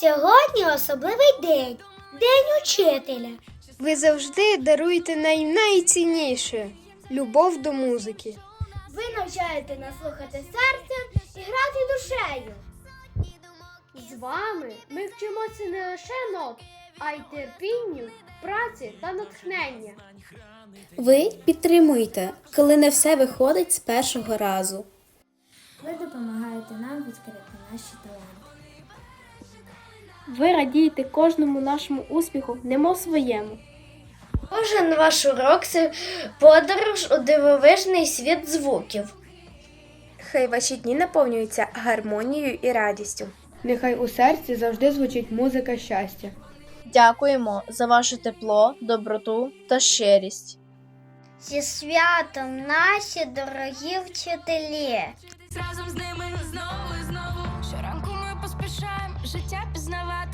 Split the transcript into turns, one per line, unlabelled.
Сьогодні особливий день День учителя.
Ви завжди даруєте най найцінніше любов до музики.
Ви навчаєте нас слухати серцем і грати душею.
З вами ми вчимося не лише нот, а й терпінню, праці та натхнення.
Ви підтримуєте, коли не все виходить з першого разу.
Ви допомагаєте нам відкрити наші таланти.
Ви радієте кожному нашому успіху, немов своєму.
Кожен ваш урок це подорож у дивовижний світ звуків.
Хай ваші дні наповнюються гармонією і радістю.
Нехай у серці завжди звучить музика щастя.
Дякуємо за ваше тепло, доброту та щирість.
Зі святом наші дорогі вчителі.
разом з ними знову життя пізнавати.